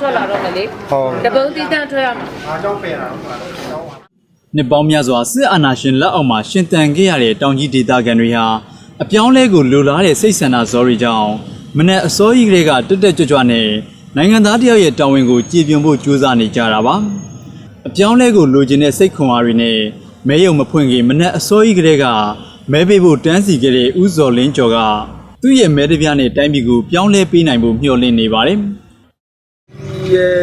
ထွက်လာတော့မလေးတပုံးသီးတန့်ထွက်ရမှာအားကြောင့်ပယ်တာတော့နှစ်ပေါင်းများစွာစစ်အာဏာရှင်လက်အောက်မှာရှင်သန်ခဲ့ရတဲ့တောင်ကြီးဒေသခံတွေဟာအပြောင်းလဲကိုလိုလားတဲ့စိတ်ဆန္ဒဇော်ရီကြောင့်မနေ့အစောကြီးကလေးကတက်တက်ကြွကြွနဲ့နိုင်ငံသားတယောက်ရဲ့တာဝန်ကိုကြည်ပြွန်ဖို့ကြိုးစားနေကြတာပါအပြောင်းလဲကိုလိုချင်တဲ့စိတ်ခွန်အားတွေနဲ့ မဲယုံမဖွင့်ခင်မနေ့အစောကြီးကလေးကမဲပေးဖို့တန်းစီခဲ့တဲ့ဦးစော်လင်းကျော်ကသူ့ရဲ့မဲတပြားနဲ့တိုင်းပြည်ကိုပြောင်းလဲပေးနိုင်ဖို့မျှော်လင့်နေပါတယ်ရဲ့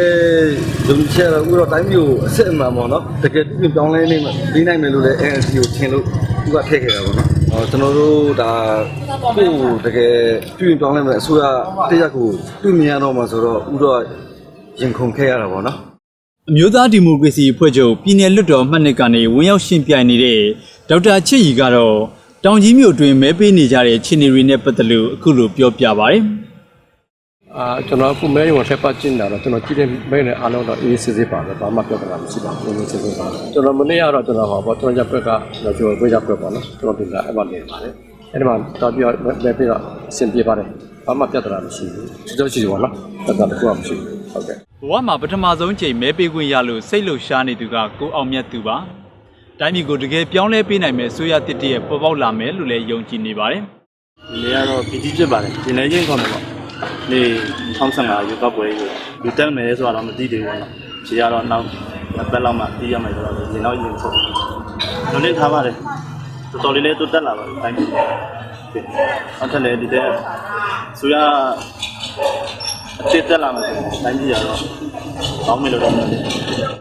ဒုံချက်တော့ဥတော့တိုင်းမျိုးအစစ်အမှန်ပေါ့နော်တကယ်ပြင်ပြောင်းလဲနေမှာပြီးနိုင်မယ်လို့လည်း ANC ကိုထင်လို့သူကထည့်ခဲ့တာပေါ့နော်ဟောကျွန်တော်တို့ဒါကိုတကယ်ပြင်ပြောင်းလဲမယ်အစိုးရတရက်ကိုတွေ့မြင်ရတော့မှာဆိုတော့ဥတော့ရင်ခုန်ခဲ့ရတာပေါ့နော် အမျိုးသားဒီမိုကရေစီအဖွဲ့ချုပ်ပြည်내လွတ်တော်အမှတ်နှစ်ကနေဝင်ရောက်ရှင်ပြိုင်နေတဲ့ဒေါက်တာချစ်ရီကတော့တောင်ကြီးမြို့တွင်မဲပေးနေကြတဲ့ခြေနေတွေနဲ့ပတ်သက်လို့အခုလိုပြောပြပါဗျ။အာကျွန်တော်အခုမဲရုံထက်ပတ်ကျင်တာတော့ကျွန်တော်ကြည့်တဲ့မဲနဲ့အားလုံးတော့အေးစစ်စစ်ပါပဲဘာမှပြဿနာမရှိပါဘူးလုံးစစ်စစ်ပါကျွန်တော်မနေ့ကတော့ကျွန်တော်ဟောပေါ့ကျွန်တော်ကြက်ဘက်ကကျွန်တော်ဝေးကြဘက်ပေါ့နော်ကျွန်တော်ဒီကအဲ့မှာနေပါတယ်အဲ့ဒီမှာတော့ပြီးတော့မဲပြီးတော့အဆင်ပြေပါတယ်ဘာမှပြဿနာမရှိဘူးချစ်တော့ချစ်ပေါ့နော်ပြဿနာတစ်ခုမှမရှိဘူး ဟုတ်ကဲ့ဘဝမှာပထမဆုံးချိန်မဲပေးခွင့်ရလို့စိတ်လှုပ်ရှားနေသူကကိုအောင်မြတ်သူပါ။တိုင်းပြည်ကိုတကယ်ပြောင်းလဲပေးနိုင်မယ်ဆိုရတစ်တည်းရဲ့ပေါ်ပေါက်လာမယ်လို့လည်းယုံကြည်နေပါတယ်ဒီနေ့ကတော့ပီတိဖြစ်ပါတယ်ဒီနေ့ချင်းကောင်းတယ်ပေါ့ဒီ2015ရွေးကောက်ပွဲကိုလူတက်မယ်ဆိုတာတော့မသိသေးဘူးပေါ့နော်ခြေရတော့နောက်တစ်ပတ်လောက်မှသိရမယ်ဆိုတော့ဒီနောက်ရင်ဖို့လုံးနေထားပါတယ်တော်တော်လေးလေးတိုးတက်လာပါပြီတိုင်းပြည်ဟုတ်တယ်လေဒီတဲ့ဆိုရ အစ်တက်လာမယ်ဆိုရင်တိုင်းပြည်ကတော့ကောင်းမယ်လို့တော့